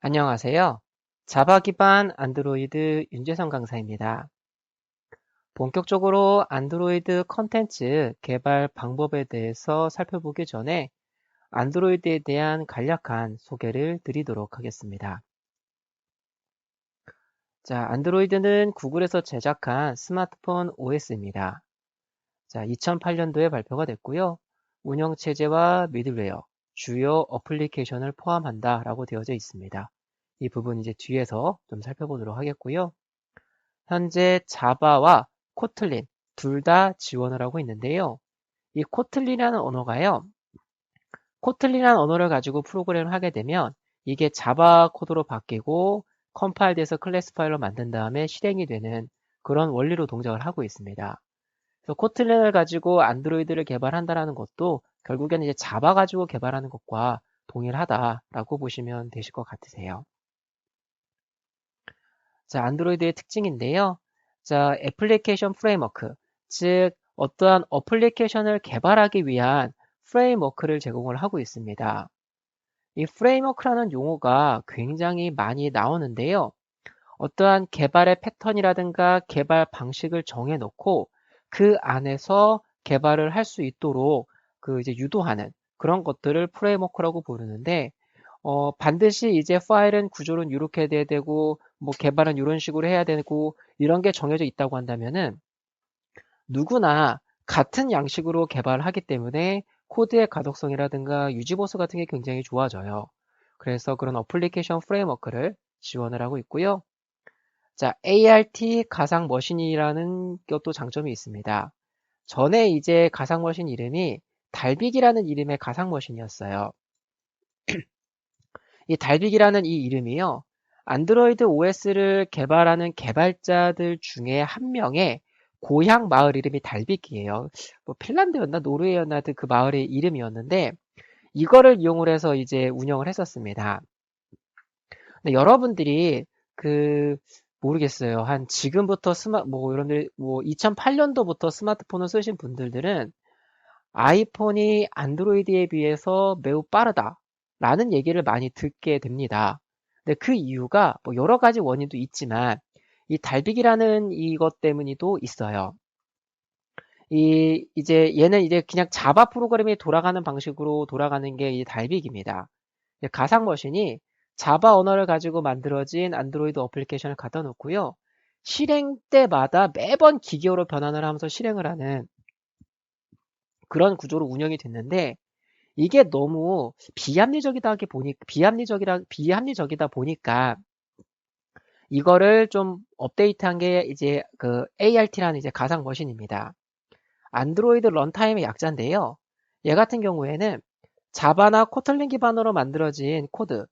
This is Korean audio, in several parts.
안녕하세요. 자바 기반 안드로이드 윤재성 강사입니다. 본격적으로 안드로이드 컨텐츠 개발 방법에 대해서 살펴보기 전에 안드로이드에 대한 간략한 소개를 드리도록 하겠습니다. 자, 안드로이드는 구글에서 제작한 스마트폰 OS입니다. 자, 2008년도에 발표가 됐고요. 운영체제와 미들웨어, 주요 어플리케이션을 포함한다 라고 되어져 있습니다. 이 부분 이제 뒤에서 좀 살펴보도록 하겠고요. 현재 자바와 코틀린 둘 다 지원을 하고 있는데요. 이 코틀린이라는 언어가요. 코틀린이라는 언어를 가지고 프로그램을 하게 되면 이게 자바 코드로 바뀌고 컴파일돼서 클래스 파일로 만든 다음에 실행이 되는 그런 원리로 동작을 하고 있습니다. 그래서 코틀린을 가지고 안드로이드를 개발한다는 것도 결국에는 이제 자바 가지고 개발하는 것과 동일하다라고 보시면 되실 것 같으세요. 자, 안드로이드의 특징인데요. 자, 애플리케이션 프레임워크, 즉 어떠한 어플리케이션을 개발하기 위한 프레임워크를 제공을 하고 있습니다. 이 프레임워크라는 용어가 굉장히 많이 나오는데요. 어떠한 개발의 패턴이라든가 개발 방식을 정해놓고 그 안에서 개발을 할 수 있도록 그 이제 유도하는 그런 것들을 프레임워크라고 부르는데 어, 반드시 이제 파일은 구조는 이렇게 돼야 되고 뭐 개발은 이런 식으로 해야 되고 이런 게 정해져 있다고 한다면은 누구나 같은 양식으로 개발을 하기 때문에 코드의 가독성이라든가 유지보수 같은 게 굉장히 좋아져요. 그래서 그런 어플리케이션 프레임워크를 지원을 하고 있고요. 자, ART 가상 머신이라는 것도 장점이 있습니다. 전에 이제 가상 머신 이름이 달빅이라는 이름의 가상 머신이었어요. 이 달빅이라는 이 이름이요. 안드로이드 OS를 개발하는 개발자들 중에 한 명의 고향 마을 이름이 달빅이에요. 뭐 핀란드였나 노르웨이였나 그 마을의 이름이었는데 이거를 이용을 해서 이제 운영을 했었습니다. 근데 여러분들이 그 모르겠어요. 한 지금부터 스마 뭐 여러분들 뭐 2008년도부터 스마트폰을 쓰신 분들은 아이폰이 안드로이드에 비해서 매우 빠르다라는 얘기를 많이 듣게 됩니다. 근데 그 이유가 뭐 여러 가지 원인도 있지만 이 달빅이라는 이것 때문에도 있어요. 이 이제 얘는 이제 그냥 자바 프로그램이 돌아가는 방식으로 돌아가는 게 이 달빅입니다. 가상 머신이 자바 언어를 가지고 만들어진 안드로이드 어플리케이션을 갖다 놓고요. 실행 때마다 매번 기계어로 변환을 하면서 실행을 하는 그런 구조로 운영이 됐는데 이게 너무 비합리적이다 보니 비합리적이라 비합리적이다 보니까 이거를 좀 업데이트한 게 이제 그 ART라는 이제 가상 머신입니다. 안드로이드 런타임의 약자인데요. 얘 같은 경우에는 자바나 코틀린 기반으로 만들어진 코드,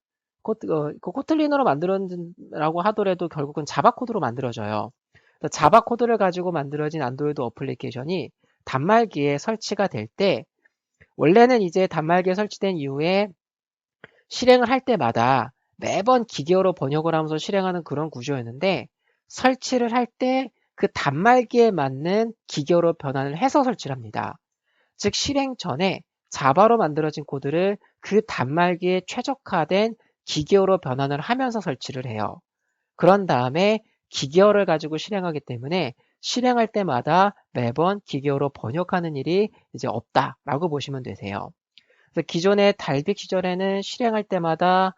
코드 어, 그 코틀린으로 만들어진라고 하더라도 결국은 자바 코드로 만들어져요. 자바 코드를 가지고 만들어진 안드로이드 어플리케이션이 단말기에 설치가 될 때 원래는 이제 단말기에 설치된 이후에 실행을 할 때마다 매번 기계어로 번역을 하면서 실행하는 그런 구조였는데 설치를 할 때 그 단말기에 맞는 기계어로 변환을 해서 설치를 합니다. 즉 실행 전에 자바로 만들어진 코드를 그 단말기에 최적화된 기계어로 변환을 하면서 설치를 해요. 그런 다음에 기계어를 가지고 실행하기 때문에 실행할 때마다 매번 기계어로 번역하는 일이 이제 없다라고 보시면 되세요. 그래서 기존의 달빅 시절에는 실행할 때마다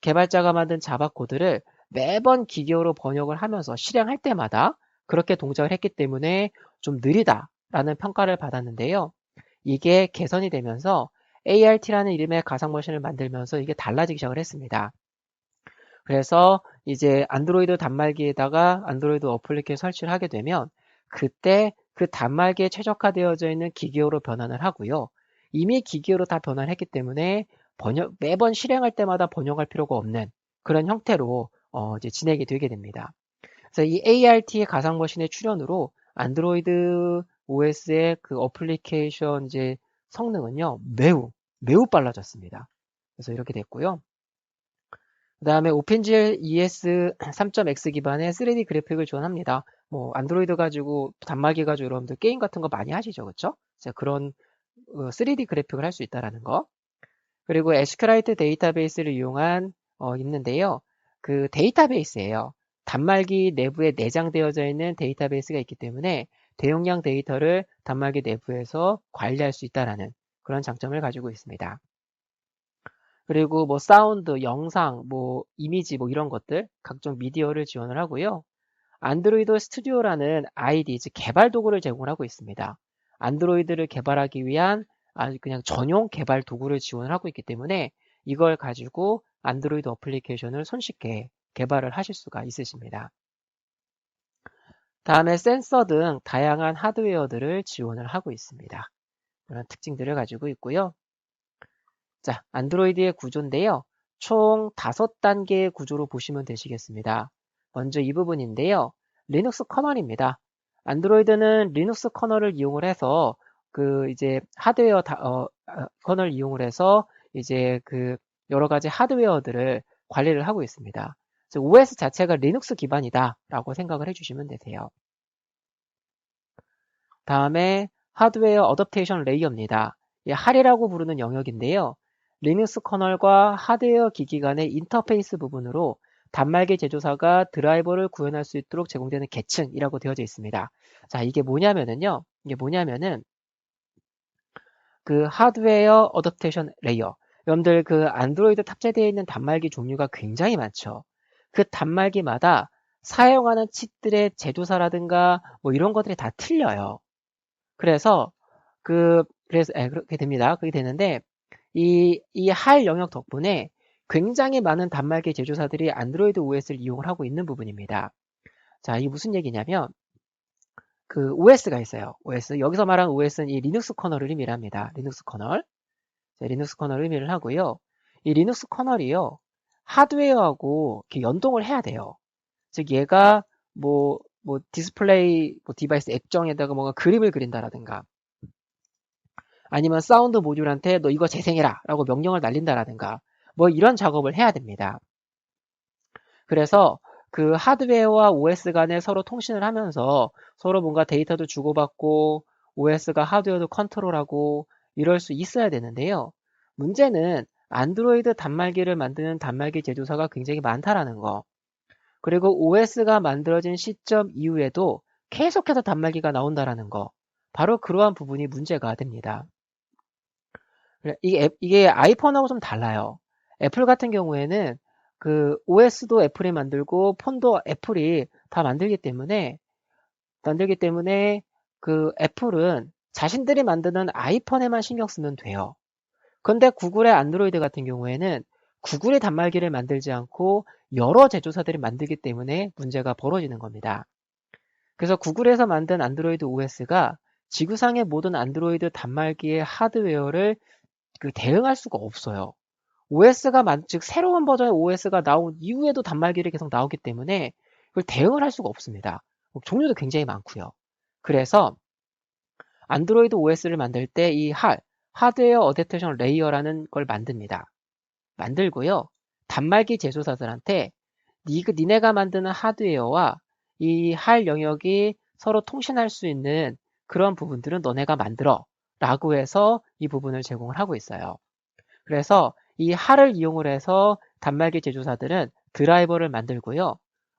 개발자가 만든 자바 코드를 매번 기계어로 번역을 하면서 실행할 때마다 그렇게 동작을 했기 때문에 좀 느리다라는 평가를 받았는데요. 이게 개선이 되면서 ART라는 이름의 가상 머신을 만들면서 이게 달라지기 시작을 했습니다. 그래서 이제 안드로이드 단말기에다가 안드로이드 어플리케이션 설치를 하게 되면 그때 그 단말기에 최적화되어져 있는 기계어로 변환을 하고요. 이미 기계어로 다 변환했기 때문에 번역, 매번 실행할 때마다 번역할 필요가 없는 그런 형태로 어, 이제 진행이 되게 됩니다. 그래서 이 ART의 가상 머신의 출현으로 안드로이드 OS의 그 어플리케이션 이제 성능은요 매우 매우 빨라졌습니다. 그래서 이렇게 됐고요. 그 다음에 OpenGL ES 3.x 기반의 3D 그래픽을 지원합니다. 뭐 안드로이드 가지고 단말기 가지고 여러분들 게임 같은 거 많이 하시죠, 그렇죠? 그런 3D 어, 그래픽을 할 수 있다라는 거. 그리고 SQLite 데이터베이스를 이용한 어, 있는데요. 그 데이터베이스예요. 단말기 내부에 내장되어져 있는 데이터베이스가 있기 때문에 대용량 데이터를 단말기 내부에서 관리할 수 있다라는 그런 장점을 가지고 있습니다. 그리고 뭐 사운드, 영상, 뭐 이미지 뭐 이런 것들 각종 미디어를 지원을 하고요. 안드로이드 스튜디오라는 아이디, 즉 개발 도구를 제공을 하고 있습니다. 안드로이드를 개발하기 위한 아주 그냥 전용 개발 도구를 지원을 하고 있기 때문에 이걸 가지고 안드로이드 어플리케이션을 손쉽게 개발을 하실 수가 있으십니다. 다음에 센서 등 다양한 하드웨어들을 지원을 하고 있습니다. 그런 특징들을 가지고 있고요. 자, 안드로이드의 구조인데요. 총 5단계의 구조로 보시면 되시겠습니다. 먼저 이 부분인데요. 리눅스 커널입니다. 안드로이드는 리눅스 커널을 이용을 해서 그 이제 하드웨어 다, 어, 아, 커널 이용을 해서 이제 그 여러 가지 하드웨어들을 관리를 하고 있습니다. OS 자체가 리눅스 기반이다라고 생각을 해주시면 되세요. 다음에 하드웨어 어댑테이션 레이어입니다. 할이라고 부르는 영역인데요. 리눅스 커널과 하드웨어 기기 간의 인터페이스 부분으로 단말기 제조사가 드라이버를 구현할 수 있도록 제공되는 계층이라고 되어져 있습니다. 자, 이게 뭐냐면은요. 이게 뭐냐면은 그 하드웨어 어댑테이션 레이어. 여러분들 그 안드로이드 탑재되어 있는 단말기 종류가 굉장히 많죠. 그 단말기마다 사용하는 칩들의 제조사라든가 뭐 이런 것들이 다 틀려요. 그래서 그 그래서 에, 그렇게 됩니다. 그게 되는데 이 이 할 영역 덕분에 굉장히 많은 단말기 제조사들이 안드로이드 OS를 이용을 하고 있는 부분입니다. 자, 이게 무슨 얘기냐면 그 OS가 있어요. OS. 여기서 말하는 OS는 이 리눅스 커널을 의미를 합니다. 리눅스 커널. 자, 리눅스 커널을 의미를 하고요. 이 리눅스 커널이요. 하드웨어하고 연동을 해야 돼요. 즉 얘가 뭐, 뭐 디스플레이 뭐 디바이스 액정에다가 뭔가 그림을 그린다라든가 아니면 사운드 모듈한테 너 이거 재생해라 라고 명령을 날린다라든가 뭐 이런 작업을 해야 됩니다. 그래서 그 하드웨어와 OS 간에 서로 통신을 하면서 서로 뭔가 데이터도 주고받고 OS가 하드웨어도 컨트롤하고 이럴 수 있어야 되는데요. 문제는 안드로이드 단말기를 만드는 단말기 제조사가 굉장히 많다라는 거. 그리고 OS가 만들어진 시점 이후에도 계속해서 단말기가 나온다라는 거. 바로 그러한 부분이 문제가 됩니다. 이게, 이게 아이폰하고 좀 달라요. 애플 같은 경우에는 그 OS도 애플이 만들고 폰도 애플이 다 만들기 때문에 만들기 때문에 그 애플은 자신들이 만드는 아이폰에만 신경 쓰면 돼요. 그런데 구글의 안드로이드 같은 경우에는 구글의 단말기를 만들지 않고 여러 제조사들이 만들기 때문에 문제가 벌어지는 겁니다. 그래서 구글에서 만든 안드로이드 OS가 지구상의 모든 안드로이드 단말기의 하드웨어를 그 대응할 수가 없어요. OS가 만, 즉 새로운 버전의 OS가 나온 이후에도 단말기를 계속 나오기 때문에 그걸 대응을 할 수가 없습니다. 종류도 굉장히 많고요. 그래서 안드로이드 OS를 만들 때 이 할, 하드웨어 어댑테이션 레이어라는 걸 만듭니다. 만들고요. 단말기 제조사들한테 니, 니네가 만드는 하드웨어와 이 할 영역이 서로 통신할 수 있는 그런 부분들은 너네가 만들어 라고 해서 이 부분을 제공을 하고 있어요. 그래서 이 할을 이용을 해서 단말기 제조사들은 드라이버를 만들고요.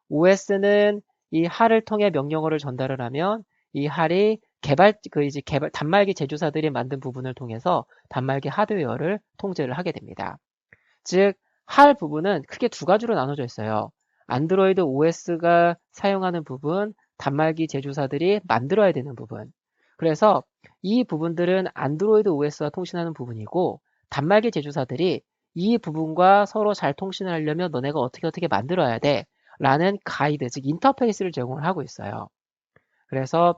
OS는 이 할을 통해 명령어를 전달을 하면 이 할이 개발 그 이제 개발 단말기 제조사들이 만든 부분을 통해서 단말기 하드웨어를 통제를 하게 됩니다. 즉 할 부분은 크게 두 가지로 나눠져 있어요. 안드로이드 OS가 사용하는 부분, 단말기 제조사들이 만들어야 되는 부분. 그래서 이 부분들은 안드로이드 OS와 통신하는 부분이고 단말기 제조사들이 이 부분과 서로 잘 통신을 하려면 너네가 어떻게 어떻게 만들어야 돼 라는 가이드, 즉 인터페이스를 제공을 하고 있어요. 그래서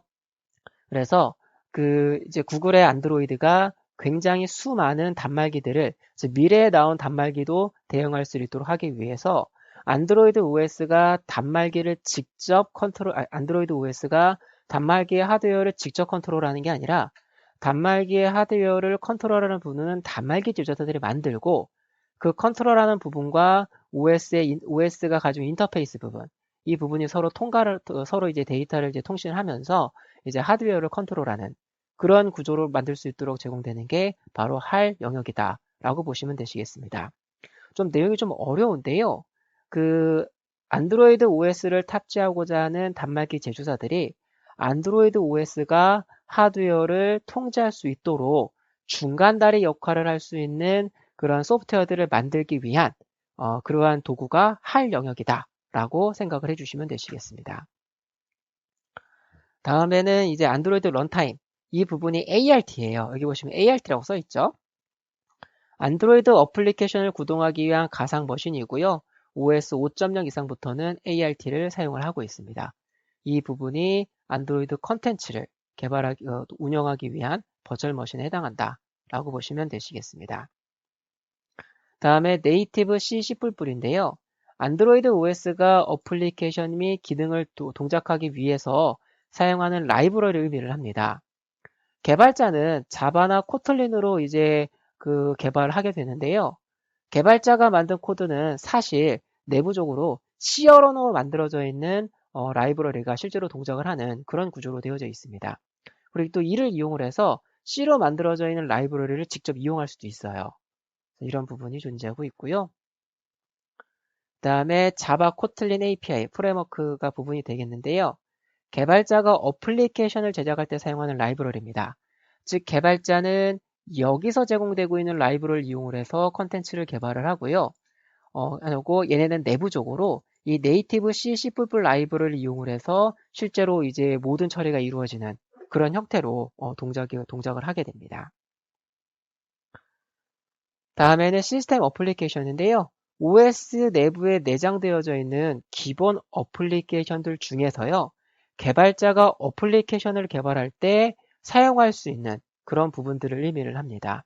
그래서 그 이제 구글의 안드로이드가 굉장히 수많은 단말기들을 미래에 나온 단말기도 대응할 수 있도록 하기 위해서 안드로이드 OS가 단말기를 직접 컨트롤, 아, 안드로이드 OS가 단말기의 하드웨어를 직접 컨트롤하는 게 아니라 단말기의 하드웨어를 컨트롤하는 부분은 단말기 제조사들이 만들고 그 컨트롤하는 부분과 OS의 OS가 가지고 인터페이스 부분 이 부분이 서로 통과를 서로 이제 데이터를 이제 통신하면서 이제 하드웨어를 컨트롤하는 그런 구조를 만들 수 있도록 제공되는 게 바로 할 영역이다라고 보시면 되시겠습니다. 좀 내용이 좀 어려운데요. 그 안드로이드 OS를 탑재하고자 하는 단말기 제조사들이 안드로이드 OS가 하드웨어를 통제할 수 있도록 중간다리 역할을 할 수 있는 그런 소프트웨어들을 만들기 위한 어, 그러한 도구가 할 영역이다 라고 생각을 해주시면 되시겠습니다. 다음에는 이제 안드로이드 런타임 이 부분이 ART예요. 여기 보시면 ART라고 써 있죠. 안드로이드 어플리케이션을 구동하기 위한 가상 머신이고요. OS 5.0 이상부터는 ART를 사용을 하고 있습니다. 이 부분이 안드로이드 컨텐츠를 개발하기, 어, 운영하기 위한 버추얼 머신에 해당한다 라고 보시면 되시겠습니다. 다음에 네이티브 C C++인데요. 안드로이드 OS가 어플리케이션 및 기능을 동작하기 위해서 사용하는 라이브러리 의미를 합니다. 개발자는 자바나 코틀린으로 이제 그 개발을 하게 되는데요. 개발자가 만든 코드는 사실 내부적으로 C어로 만들어져 있는 어, 라이브러리가 실제로 동작을 하는 그런 구조로 되어져 있습니다. 그리고 또 이를 이용을 해서 C로 만들어져 있는 라이브러리를 직접 이용할 수도 있어요. 이런 부분이 존재하고 있고요. 그 다음에 자바 코틀린 API 프레임워크가 부분이 되겠는데요. 개발자가 어플리케이션을 제작할 때 사용하는 라이브러리입니다. 즉 개발자는 여기서 제공되고 있는 라이브러리를 이용을 해서 컨텐츠를 개발을 하고요. 어, 하고 얘네는 내부적으로 이 네이티브 C, C++ 라이브러리를 이용을 해서 실제로 이제 모든 처리가 이루어지는 그런 형태로 어, 동작이, 동작을 하게 됩니다. 다음에는 시스템 어플리케이션인데요. OS 내부에 내장되어져 있는 기본 어플리케이션들 중에서요. 개발자가 어플리케이션을 개발할 때 사용할 수 있는 그런 부분들을 의미를 합니다.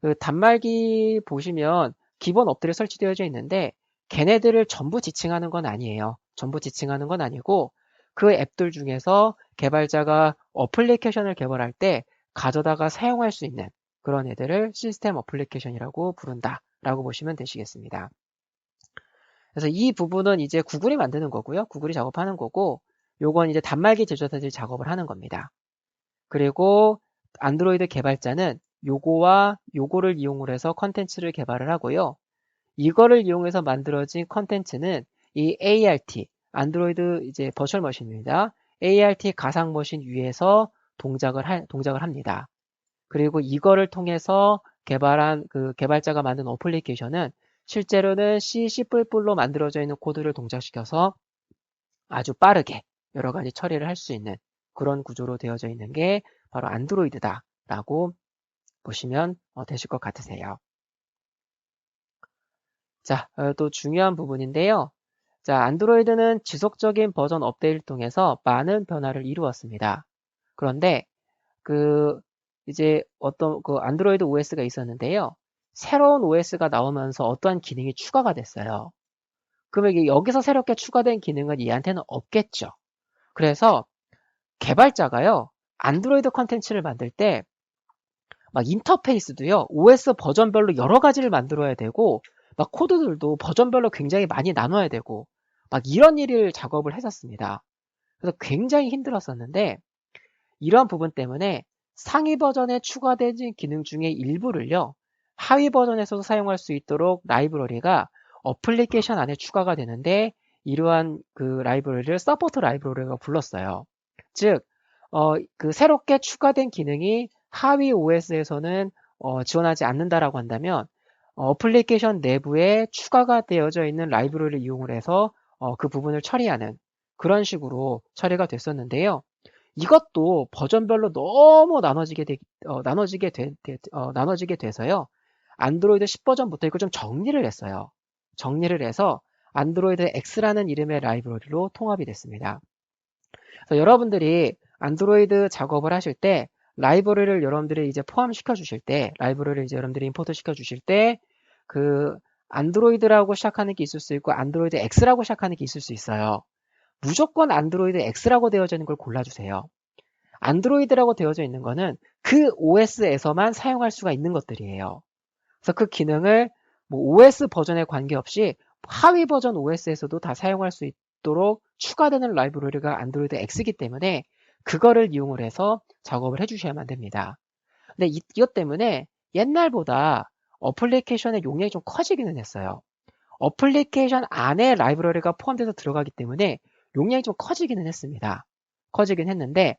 그 단말기 보시면 기본 업들이 설치되어져 있는데 걔네들을 전부 지칭하는 건 아니에요. 전부 지칭하는 건 아니고 그 앱들 중에서 개발자가 어플리케이션을 개발할 때 가져다가 사용할 수 있는 그런 애들을 시스템 어플리케이션이라고 부른다 라고 보시면 되시겠습니다. 그래서 이 부분은 이제 구글이 만드는 거고요. 구글이 작업하는 거고 요건 이제 단말기 제조사들이 작업을 하는 겁니다. 그리고 안드로이드 개발자는 요거와 요거를 이용을 해서 컨텐츠를 개발을 하고요. 이거를 이용해서 만들어진 컨텐츠는 이 ART, 안드로이드 이제 버추얼 머신입니다. ART 가상 머신 위에서 동작을 할, 동작을 합니다. 그리고 이거를 통해서 개발한 그 개발자가 만든 어플리케이션은 실제로는 C, C++로 만들어져 있는 코드를 동작시켜서 아주 빠르게 여러 가지 처리를 할 수 있는 그런 구조로 되어져 있는 게 바로 안드로이드다 라고 보시면 어, 되실 것 같으세요. 자, 어, 또 중요한 부분인데요. 자, 안드로이드는 지속적인 버전 업데이트를 통해서 많은 변화를 이루었습니다. 그런데 그 이제 어떤 그 안드로이드 OS가 있었는데요. 새로운 OS가 나오면서 어떠한 기능이 추가가 됐어요. 그러면 여기서 새롭게 추가된 기능은 얘한테는 없겠죠. 그래서 개발자가요. 안드로이드 컨텐츠를 만들 때 막 인터페이스도요. OS 버전별로 여러 가지를 만들어야 되고 막 코드들도 버전별로 굉장히 많이 나눠야 되고 막 이런 일을 작업을 했었습니다. 그래서 굉장히 힘들었었는데 이러한 부분 때문에 상위 버전에 추가된 기능 중에 일부를요. 하위 버전에서도 사용할 수 있도록 라이브러리가 어플리케이션 안에 추가가 되는데 이러한 그 라이브러리를 서포트 라이브러리가 불렀어요. 즉, 어, 그 새롭게 추가된 기능이 하위 OS에서는 어, 지원하지 않는다라고 한다면 어, 플리케이션 내부에 추가가 되어져 있는 라이브러리를 이용을 해서 어, 그 부분을 처리하는 그런 식으로 처리가 됐었는데요. 이것도 버전별로 너무 나눠지게 되, 어, 나눠지게 되, 되, 어, 나눠지게 돼서요. 안드로이드 10 버전부터 이걸 좀 정리를 했어요. 정리를 해서 안드로이드 X라는 이름의 라이브러리로 통합이 됐습니다. 여러분들이 안드로이드 작업을 하실 때 라이브러리를 여러분들이 이제 포함시켜 주실 때 라이브러리를 이제 여러분들이 임포트 시켜 주실 때 그 안드로이드라고 시작하는 게 있을 수 있고 안드로이드 X라고 시작하는 게 있을 수 있어요. 무조건 안드로이드 X라고 되어져 있는 걸 골라주세요. 안드로이드라고 되어져 있는 거는 그 OS에서만 사용할 수가 있는 것들이에요. 그래서 그 기능을 뭐 OS 버전에 관계없이 하위 버전 OS에서도 다 사용할 수 있도록 추가되는 라이브러리가 안드로이드 X이기 때문에 그거를 이용을 해서 작업을 해주셔야만 됩니다. 근데 이, 것 때문에 옛날보다 어플리케이션의 용량이 좀 커지기는 했어요. 어플리케이션 안에 라이브러리가 포함돼서 들어가기 때문에 용량이 좀 커지기는 했습니다. 커지긴 했는데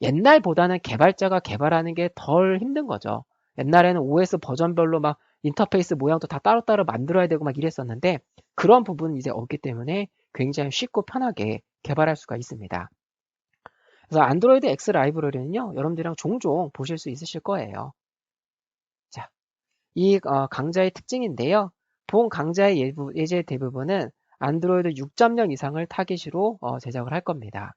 옛날보다는 개발자가 개발하는 게 덜 힘든 거죠. 옛날에는 OS 버전별로 막 인터페이스 모양도 다 따로따로 만들어야 되고 막 이랬었는데 그런 부분은 이제 없기 때문에 굉장히 쉽고 편하게 개발할 수가 있습니다. 그래서 안드로이드 X 라이브러리는요, 여러분들이랑 종종 보실 수 있으실 거예요. 자, 이 어, 강좌의 특징인데요. 본 강좌의 예제 대부분은 안드로이드 6.0 이상을 타깃으로 어, 제작을 할 겁니다.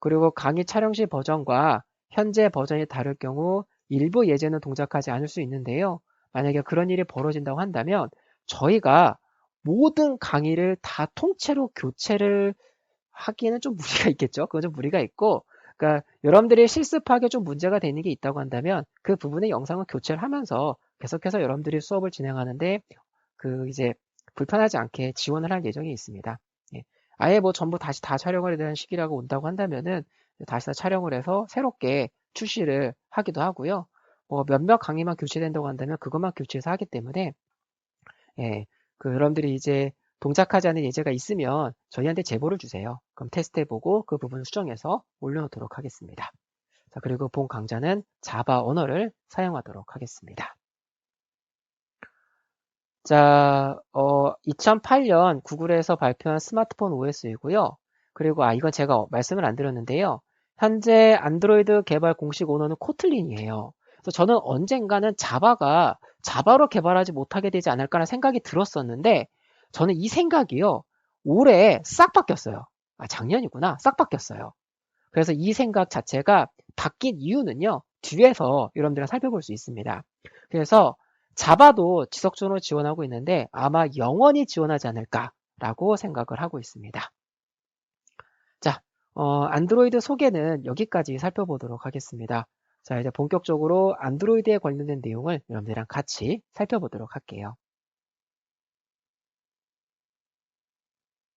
그리고 강의 촬영 시 버전과 현재 버전이 다를 경우 일부 예제는 동작하지 않을 수 있는데요. 만약에 그런 일이 벌어진다고 한다면 저희가 모든 강의를 다 통째로 교체를 하기에는 좀 무리가 있겠죠. 그건 좀 무리가 있고, 그러니까 여러분들이 실습하기에 좀 문제가 되는 게 있다고 한다면 그 부분의 영상을 교체를 하면서 계속해서 여러분들이 수업을 진행하는데 그 이제 불편하지 않게 지원을 할 예정이 있습니다. 예. 아예 뭐 전부 다시 다 촬영을 해야 되는 시기라고 온다고 한다면은 다시 다 촬영을 해서 새롭게 출시를 하기도 하고요. 뭐 몇몇 강의만 교체된다고 한다면 그것만 교체해서 하기 때문에 예, 그 여러분들이 이제 동작하지 않은 예제가 있으면 저희한테 제보를 주세요. 그럼 테스트해보고 그 부분을 수정해서 올려놓도록 하겠습니다. 자, 그리고 본 강좌는 자바 언어를 사용하도록 하겠습니다. 자, 어, 2008년 구글에서 발표한 스마트폰 OS이고요. 그리고 아, 이건 제가 말씀을 안 드렸는데요. 현재 안드로이드 개발 공식 언어는 코틀린이에요. 그래서 저는 언젠가는 자바가 자바로 개발하지 못하게 되지 않을까라는 생각이 들었었는데 저는 이 생각이요. 올해 싹 바뀌었어요. 아, 작년이구나. 싹 바뀌었어요. 그래서 이 생각 자체가 바뀐 이유는요. 뒤에서 여러분들이 살펴볼 수 있습니다. 그래서 자바도 지속적으로 지원하고 있는데 아마 영원히 지원하지 않을까라고 생각을 하고 있습니다. 자, 어, 안드로이드 소개는 여기까지 살펴보도록 하겠습니다. 자, 이제 본격적으로 안드로이드에 관련된 내용을 여러분들이랑 같이 살펴보도록 할게요.